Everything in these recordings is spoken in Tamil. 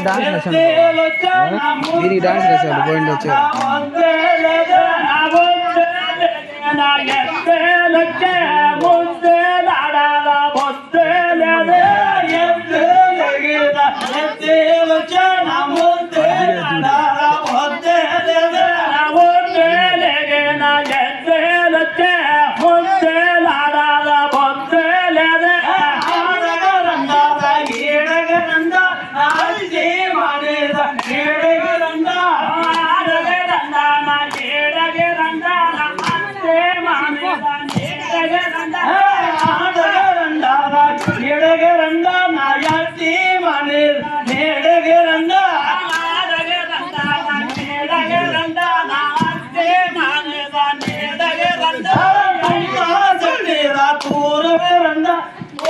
మీరు డాన్స్ చేశారు మీరు డాన్స్ చేశారు పోయింట్ వచ్చారు. వచ్చే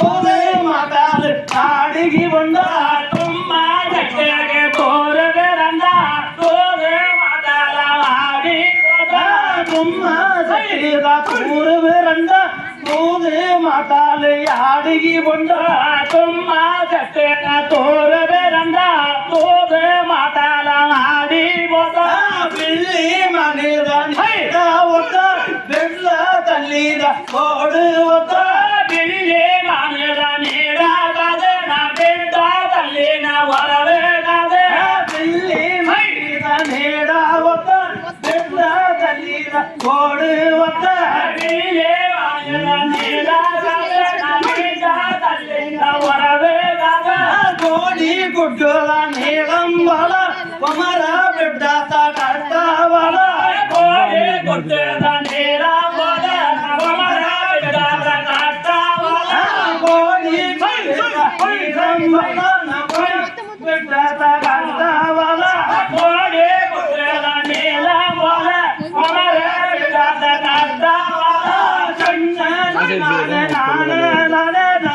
போது மாதாது ஆடுகி வந்த ஆட்டம் மாதக்காக போறது ரெண்டா போது மாதால ஆடி சும்மா செய்தா போறது ரெண்டா போது மாதால ஆடுகி வந்த. ஆட்டம் மாதக்காக போறது ரெண்டா போது ஓடு ஒட்டா ಮೈದ ನೀಡ ಒತ್ತ ಬೆಳ್ಳ ತಲ್ಲಿದ ಕೋಡು ಒತ್ತ ಬಿಲ್ಲಿ ಮನೆದ ನೀಡ ಕದೆ ನಾ ಬೆಟ್ಟ ತಲ್ಲಿನ ಹೊರವೇ ಕದೆ ಕೋಡಿ ಗುಡ್ಡದ ನೀಳಂಬಲ ಕೊಮರ আছে